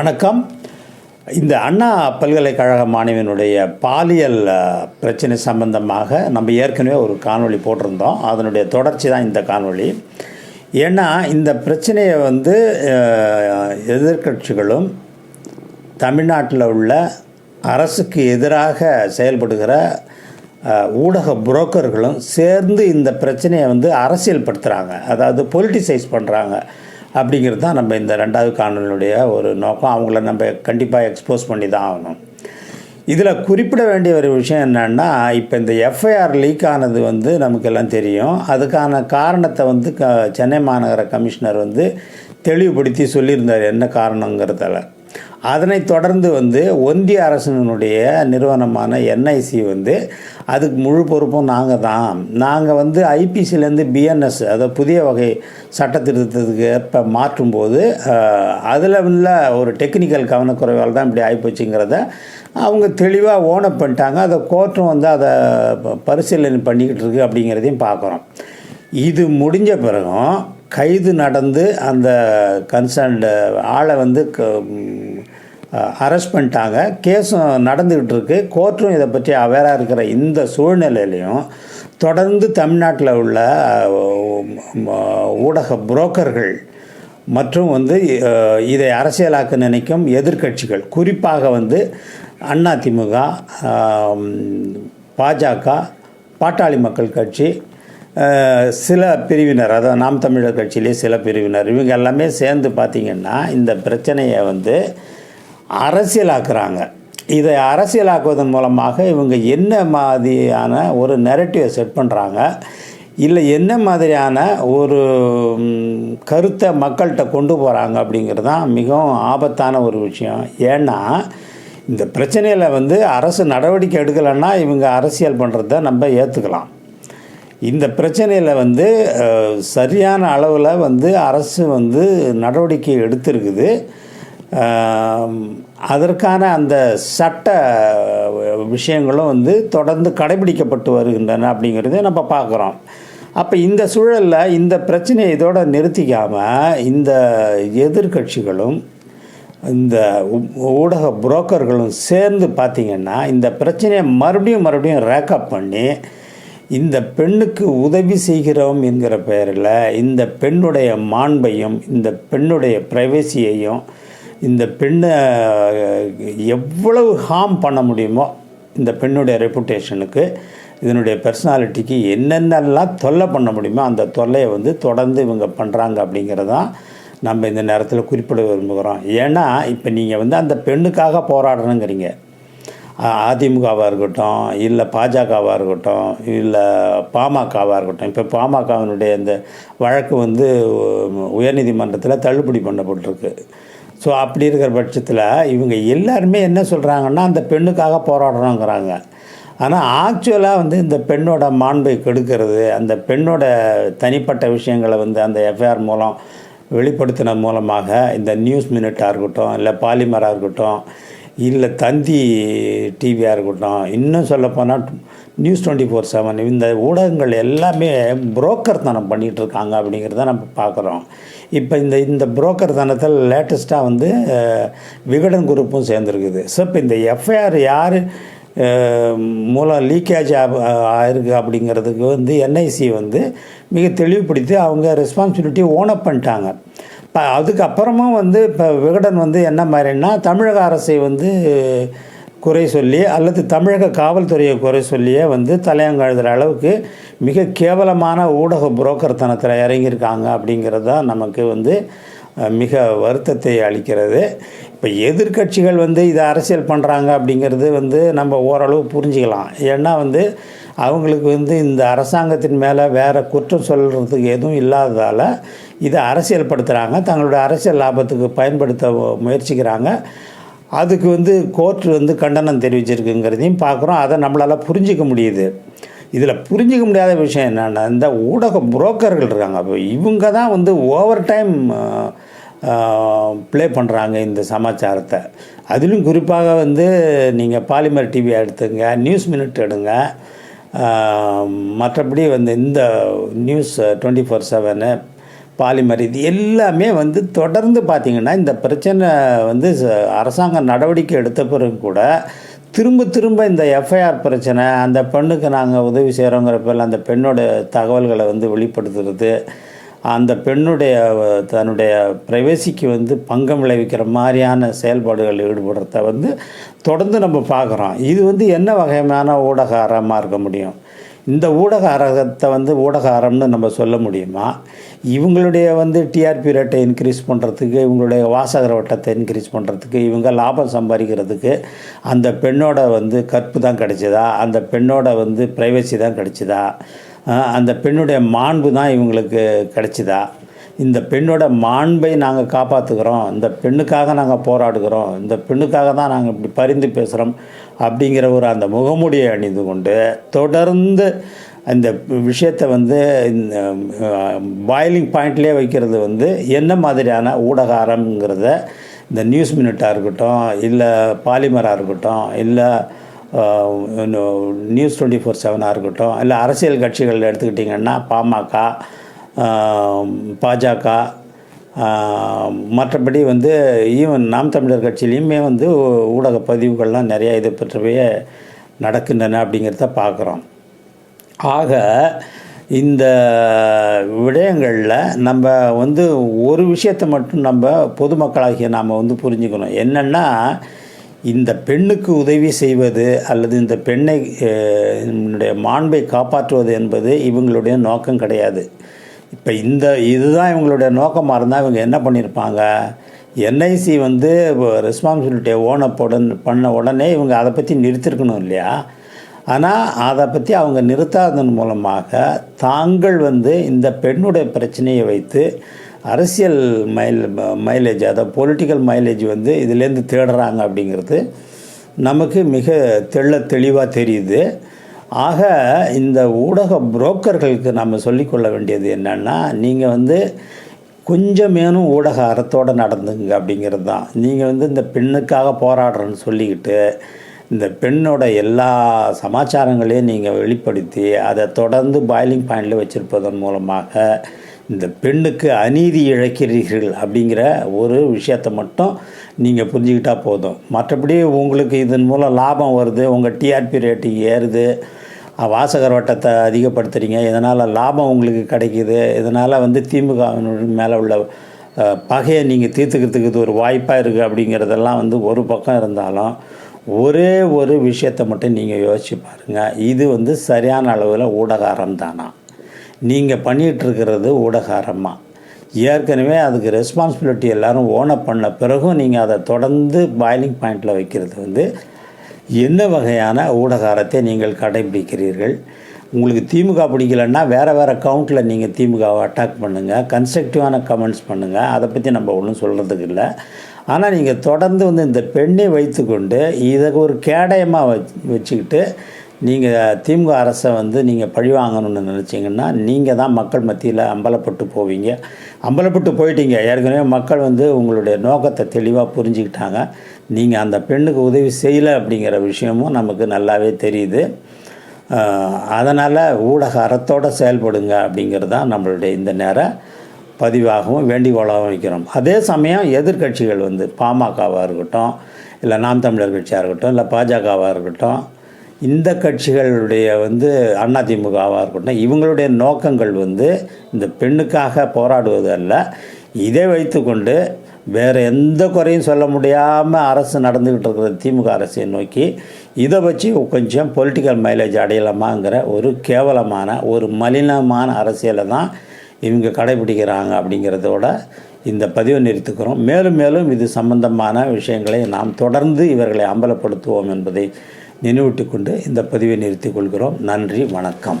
வணக்கம். இந்த அண்ணா பல்கலைக்கழக மாணவியினுடைய பாலியல் பிரச்சனை சம்பந்தமாக நம்ம ஏற்கனவே ஒரு காணொளி போட்டிருந்தோம். அதனுடைய தொடர்ச்சி தான் இந்த காணொளி. ஏன்னா இந்த பிரச்சனையை வந்து எதிர்கட்சிகளும் எதிர்க்கட்சிகளும் தமிழ்நாட்டில் உள்ள அரசுக்கு எதிராக செயல்படுகிற ஊடக புரோக்கர்களும் சேர்ந்து இந்த பிரச்சனையை வந்து அரசியல்படுத்துகிறாங்க அதாவது பொலிட்டிசைஸ் பண்ணுறாங்க அப்படிங்கிறது தான் நம்ம இந்த ரெண்டாவது காணொலியுடைய ஒரு நோக்கம். அவங்கள நம்ம கண்டிப்பாக எக்ஸ்போஸ் பண்ணி தான் ஆகணும். இதில் குறிப்பிட வேண்டிய ஒரு விஷயம் என்னென்னா இப்போ இந்த எஃப்ஐஆர் லீக் ஆனது வந்து நமக்கு எல்லாம் தெரியும். அதுக்கான காரணத்தை வந்து க சென்னை மாநகர கமிஷனர் வந்து தெளிவுபடுத்தி சொல்லியிருந்தார். என்ன காரணங்கிறதால. அதனைத் தொடர்ந்து வந்து ஒன்றிய அரசினுடைய நிறுவனமான என்ஐசி வந்து அதுக்கு முழு பொறுப்பும் நாங்கள் தான். நாங்கள் வந்து ஐபிசிலேருந்து பிஎன்எஸ் அதாவது புதிய வகை சட்டத்திருத்தத்துக்கு ஏற்ப மாற்றும்போது அதில் உள்ள ஒரு டெக்னிக்கல் கவனக்குறைவால் தான் இப்படி ஆகிப்போச்சுங்கிறத அவங்க தெளிவாக ஓனப் பண்ணிட்டாங்க. அதை கோர்ட்டும் வந்து அதை ப- பரிசீலனை பண்ணிக்கிட்டு இருக்கு அப்படிங்கிறதையும் பார்க்குறோம் இது முடிஞ்ச பிறகும் கைது நடந்து அந்த கன்சர்ன்டு ஆளை வந்து அரெஸ்ட் பண்ணிட்டாங்க. கேஸும் நடந்துக்கிட்டு இருக்கு. கோர்ட்டும் இதை பற்றி அவேராக இருக்கிற இந்த சூழ்நிலையிலையும் தொடர்ந்து தமிழ்நாட்டில் உள்ள ஊடக புரோக்கர்கள் மற்றும் வந்து இதை அரசியலாக்க நினைக்கும் எதிர்க்கட்சிகள் குறிப்பாக வந்து அதிமுக பாஜக பாட்டாளி மக்கள் கட்சி சில பிரிவினர் அதாவது நாம் தமிழர் கட்சியிலே சில பிரிவினர் இவங்க எல்லாமே சேர்ந்து பார்த்திங்கன்னா இந்த பிரச்சனையை வந்து அரசியலாக்குறாங்க. இதை அரசியலாக்குவதன் மூலமாக இவங்க என்ன மாதிரியான ஒரு நெரட்டிவை செட் பண்ணுறாங்க இல்லை என்ன மாதிரியான ஒரு கருத்தை மக்கள்கிட்ட கொண்டு போகிறாங்க அப்படிங்கிறது தான் மிகவும் ஆபத்தான ஒரு விஷயம். ஏன்னா இந்த பிரச்சனையில் வந்து அரசு நடவடிக்கை எடுக்கலைன்னா இவங்க அரசியல் பண்ணுறத நம்ம ஏற்றுக்கலாம் இந்த பிரச்சனையில் வந்து சரியான அளவில் வந்து அரசு வந்து நடவடிக்கை எடுத்திருக்குது. அதற்கான அந்த சட்ட விஷயங்களும் வந்து தொடர்ந்து கடைபிடிக்கப்பட்டு வருகின்றன அப்படிங்கிறத நம்ம பார்க்குறோம். அப்போ இந்த சூழலில் இந்த பிரச்சனையை இதோட நிறுத்திக்காமல் இந்த எதிர்க்கட்சிகளும் இந்த ஊடக புரோக்கர்களும் சேர்ந்து பார்த்திங்கன்னா இந்த பிரச்சனையை மறுபடியும் மறுபடியும் ரேக்கப் பண்ணி இந்த பெண்ணுக்கு உதவி செய்கிறோம் என்கிற பெயரில் இந்த பெண்ணுடைய மாண்பையும் இந்த பெண்ணுடைய ப்ரைவசியையும் இந்த பெண்ணை எவ்வளவு ஹார்ம் பண்ண முடியுமோ இந்த பெண்ணுடைய ரெப்புடேஷனுக்கு இதனுடைய பர்சனாலிட்டிக்கு என்னென்னலாம் தொல்லை பண்ண முடியுமோ அந்த தொல்லையை வந்து தொடர்ந்து இவங்க பண்ணுறாங்க அப்படிங்கிறதான் நம்ம இந்த நேரத்தில் குறிப்பிட விரும்புகிறோம். ஏன்னா இப்போ நீங்கள் வந்து அந்த பெண்ணுக்காக போராடணுங்கிறீங்க அதிமுகவாக இருக்கட்டும் இல்லை பாஜகவாக இருக்கட்டும் இல்லை பாமகவாக இருக்கட்டும். இப்போ பாமகவினுடைய இந்த வழக்கு வந்து உயர்நீதிமன்றத்தில் தள்ளுபடி பண்ணப்பட்டிருக்கு. ஸோ அப்படி இருக்கிற பட்சத்தில் இவங்க எல்லாருமே என்ன சொல்கிறாங்கன்னா அந்த பெண்ணுக்காக போராடணுங்கிறாங்க ஆனால் ஆக்சுவலாக வந்து இந்த பெண்ணோட மாண்பை கெடுக்கிறது அந்த பெண்ணோட தனிப்பட்ட விஷயங்களை வந்து அந்த எஃப்ஐஆர் மூலம் வெளிப்படுத்தின மூலமாக இந்த நியூஸ் மினிட்டாக இருக்கட்டும் இல்லை பாலிமராக இருக்கட்டும் இல்லை தந்தி டிவியாக இருக்கட்டும் இன்னும் சொல்லப்போனால் நியூஸ் டுவெண்ட்டி ஃபோர் செவன் இந்த ஊடகங்கள் எல்லாமே புரோக்கர் தனம் பண்ணிகிட்டு இருக்காங்க அப்படிங்கிறத நம்ம பார்க்குறோம். இப்போ இந்த இந்த புரோக்கர் தனத்தில் லேட்டஸ்ட்டாக வந்து விகடன் குரூப்பும் சேர்ந்துருக்குது. ஸோ இப்போ இந்த எஃப்ஐஆர் யார் மூலம் லீக்கேஜ் ஆயிருக்கு அப்படிங்கிறதுக்கு வந்து என்ஐசி வந்து மிக தெளிவுபடுத்தி அவங்க ரெஸ்பான்சிபிலிட்டி ஓனப் பண்ணிட்டாங்க. இப்போ அதுக்கப்புறமும் வந்து இப்போ விகடன் வந்து என்ன மாதிரின்னா தமிழக அரசை வந்து குறை சொல்லி அல்லது தமிழக காவல்துறையை குறை சொல்லியே வந்து தலையங்கழுதுற அளவுக்கு மிக கேவலமான ஊடக புரோக்கர் தனத்தில் இறங்கியிருக்காங்க அப்படிங்கிறது தான் நமக்கு வந்து மிக வருத்தத்தை அளிக்கிறது. இப்போ எதிர்க்கட்சிகள் வந்து இதை அரசியல் பண்ணுறாங்க அப்படிங்கிறது வந்து நம்ம ஓரளவு புரிஞ்சுக்கலாம். ஏன்னா வந்து அவங்களுக்கு வந்து இந்த அரசாங்கத்தின் மேலே வேறு குற்றம் சொல்கிறதுக்கு எதுவும் இல்லாததால் இதை அரசியல்படுத்துகிறாங்க தங்களுடைய அரசியல் லாபத்துக்கு பயன்படுத்த முயற்சிக்கிறாங்க. அதுக்கு வந்து கோர்ட் வந்து கண்டனம் தெரிவிச்சிருக்குங்கிறதையும் பார்க்குறோம் அதை நம்மளால் புரிஞ்சிக்க முடியுது. இதில் புரிஞ்சிக்க முடியாத விஷயம் என்னென்னா இந்த ஊடக புரோக்கர்கள் இருக்காங்க. அப்போ இவங்க தான் வந்து ஓவர் டைம் ப்ளே பண்ணுறாங்க இந்த சமாச்சாரத்தை. அதிலும் குறிப்பாக வந்து நீங்கள் பாலிமர் டிவி எடுத்துங்க நியூஸ் மினிட் எடுங்க மற்றபடி வந்து இந்த news twenty four seven Polimer இது எல்லாமே வந்து தொடர்ந்து பார்த்திங்கன்னா இந்த பிரச்சனை வந்து அரசாங்கம் நடவடிக்கை எடுத்த பிறகு கூட திரும்ப திரும்ப இந்த எஃப்ஐஆர் பிரச்சனை அந்த பெண்ணுக்கு நாங்கள் உதவி செய்கிறோங்கிற பேரில் அந்த பெண்ணோட தகவல்களை வந்து வெளிப்படுத்துறது அந்த பெண்ணுடைய தன்னுடைய ப்ரைவசிக்கு வந்து பங்கம் விளைவிக்கிற மாதிரியான செயல்பாடுகளில் ஈடுபடுறத வந்து தொடர்ந்து நம்ம பார்க்குறோம். இது வந்து என்ன வகையான ஊடக அறமாக இருக்க முடியும்? இந்த ஊடக அரகத்தை வந்து ஊடக அறம்னு நம்ம சொல்ல முடியுமா? இவங்களுடைய வந்து டிஆர்பி ரேட்டை இன்க்ரீஸ் பண்ணுறதுக்கு இவங்களுடைய வாசகர வட்டத்தை இன்க்ரீஸ் பண்ணுறதுக்கு இவங்க லாபம் சம்பாதிக்கிறதுக்கு அந்த பெண்ணோட வந்து கற்பு தான் கிடைச்சதா? அந்த பெண்ணோட வந்து ப்ரைவசி தான் கிடைச்சதா? அந்த பெண்ணுடைய மாண்பு தான் இவங்களுக்கு கிடைச்சிதா? இந்த பெண்ணோட மாண்பை நாங்கள் காப்பாற்றுக்கிறோம் இந்த பெண்ணுக்காக நாங்கள் போராடுகிறோம். இந்த பெண்ணுக்காக தான் நாங்கள் இப்படி பரிந்து பேசுகிறோம் அப்படிங்கிற ஒரு அந்த முகமூடியை அணிந்து கொண்டு தொடர்ந்து அந்த விஷயத்தை வந்து இந்த பாயிலிங் பாயிண்ட்லேயே வைக்கிறது வந்து என்ன மாதிரியான ஊடக இந்த நியூஸ் மினிட்டாக இருக்கட்டும் இல்லை பாலிமராக இருக்கட்டும் இல்லை நியூஸ் டுவெண்ட்டி ஃபோர் செவனாக இருக்கட்டும் இல்லை அரசியல் கட்சிகள் எடுத்துக்கிட்டிங்கன்னா பாமக பாஜக மற்றபடி வந்து ஈவன் நாம் தமிழர் கட்சியிலையுமே வந்து ஊடக பதிவுகள்லாம் நிறையா இதை பெற்றவையே நடக்கின்றன அப்படிங்கிறத பார்க்குறோம். ஆக இந்த விடயங்களில் நம்ம வந்து ஒரு விஷயத்தை மட்டும் நம்ம பொதுமக்களாகிய நாம் வந்து புரிஞ்சுக்கணும். என்னென்னா இந்த பெண்ணுக்கு உதவி செய்வது அல்லது இந்த பெண்ணை மாண்பை காப்பாற்றுவது என்பது இவங்களுடைய நோக்கம் கிடையாது. இப்போ இந்த இதுதான் இவங்களுடைய நோக்கமாக இருந்தால் இவங்க என்ன பண்ணியிருப்பாங்க என்ஐசி வந்து ரெஸ்பான்சிபிலிட்டியை ஓனப் உடன் பண்ண உடனே இவங்க அதை பற்றி நிறுத்திருக்கணும் இல்லையா? ஆனால் அதை பற்றி அவங்க நிறுத்தாததன் மூலமாக தாங்கள் வந்து இந்த பெண்ணுடைய பிரச்சனையை வைத்து அரசியல் மைல் மைலேஜ் அதாவது பொலிட்டிக்கல் மைலேஜ் வந்து இதுலேருந்து தேடுறாங்க அப்படிங்கிறது நமக்கு மிக தெள்ள தெளிவாக தெரியுது. ஆக இந்த ஊடக புரோக்கர்களுக்கு நம்ம சொல்லிக்கொள்ள வேண்டியது என்னென்னா நீங்கள் வந்து கொஞ்சமேனும் ஊடக அறத்தோடு நடந்துங்க அப்படிங்கிறது தான். நீங்கள் வந்து இந்த பெண்ணுக்காக போராடுறேன்னு சொல்லிக்கிட்டு இந்த பெண்ணோட எல்லா சமாச்சாரங்களையும் நீங்கள் வெளிப்படுத்தி அதை தொடர்ந்து பாயிலிங் பாயிண்டில் வச்சுருப்பதன் மூலமாக இந்த பெண்ணுக்கு அநீதி இழைக்கிறீர்கள் அப்படிங்கிற ஒரு விஷயத்தை மட்டும் நீங்கள் புரிஞ்சுக்கிட்டால் போதும். மற்றபடி உங்களுக்கு இதன் மூலம் லாபம் வருது உங்கள் டிஆர்பி ரேட்டிங் ஏறுது வாசகர் வட்டத்தை அதிகப்படுத்துகிறீங்க இதனால் லாபம் உங்களுக்கு கிடைக்கிது இதனால் வந்து திமுக மேலே உள்ள பகையை நீங்கள் தீர்த்துக்கிறதுக்கு இது ஒரு வாய்ப்பாக இருக்குது அப்படிங்கிறதெல்லாம் வந்து ஒரு பக்கம் இருந்தாலும் ஒரே ஒரு விஷயத்தை மட்டும் நீங்கள் யோசிச்சு பாருங்கள் இது வந்து சரியான அளவில் ஊடகாரம் தானா? நீங்கள் பண்ணிகிட்ருக்கிறது ஊடகாரமாக ஏற்கனவே அதுக்கு ரெஸ்பான்சிபிலிட்டி எல்லாரும் ஓனப் பண்ண பிறகும் நீங்கள் அதை தொடர்ந்து பாயிலிங் பாயிண்டில் வைக்கிறது வந்து என்ன வகையான ஊடகாரத்தை நீங்கள் கடைபிடிக்கிறீர்கள்? உங்களுக்கு திமுக பிடிக்கலன்னா வேறு வேறு கவுண்டில் நீங்கள் திமுகவை அட்டாக் பண்ணுங்கள் கன்ஸ்ட்ரக்டிவான கமெண்ட்ஸ் பண்ணுங்கள் அதை பற்றி நம்ம ஒன்றும் சொல்கிறதுக்கு இல்லை. ஆனால் நீங்கள் தொடர்ந்து வந்து இந்த பெண்ணை வைத்துக்கொண்டு இதை ஒரு கேடயமாக வச் வச்சுக்கிட்டு நீங்கள் திமுக அரசை வந்து நீங்கள் பழி வாங்கணும்னு நினச்சிங்கன்னா நீங்கள் தான் மக்கள் மத்தியில் அம்பலப்பட்டு போவீங்க. அம்பலப்பட்டு போயிட்டீங்க. ஏற்கனவே மக்கள் வந்து உங்களுடைய நோக்கத்தை தெளிவாக புரிஞ்சுக்கிட்டாங்க. நீங்கள் அந்த பெண்ணுக்கு உதவி செய்யலை அப்படிங்கிற விஷயமும் நமக்கு நல்லாவே தெரியுது. அதனால் ஊடக அறத்தோடு செயல்படுங்க அப்படிங்கிறது தான் நம்மளுடைய இந்த நேர பதிவாகவும் வேண்டிகோளாகவும் வைக்கிறோம். அதே சமயம் எதிர்க்கட்சிகள் வந்து பாமகவாக இருக்கட்டும் இல்லை நாம் தமிழர் கட்சியாக இருக்கட்டும் இல்லை பாஜகவாக இருக்கட்டும் இந்த கட்சிகளுடைய வந்து அதிமுகவாக இருக்கட்டும் இவங்களுடைய நோக்கங்கள் வந்து இந்த பெண்ணுக்காக போராடுவது அல்ல. இதை வைத்துக்கொண்டு வேறு எந்த குறையும் சொல்ல முடியாமல் அரசு நடந்துக்கிட்டு இருக்கிற திமுக அரசை நோக்கி இதை வச்சு கொஞ்சம் பொலிட்டிக்கல் மைலேஜ் அடையலாமாங்கிற ஒரு கேவலமான ஒரு மலினமான அரசியலை தான் இவங்க கடைபிடிக்கிறாங்க அப்படிங்கிறதோட இந்த பதிவை நிறுத்துக்கிறோம். மேலும் மேலும் இது சம்பந்தமான விஷயங்களை நாம் தொடர்ந்து இவர்களை அம்பலப்படுத்துவோம் என்பதை நினைவூட்டிக் கொண்டு இந்த பதிவை நிறுத்திக் கொள்கிறோம். நன்றி வணக்கம்.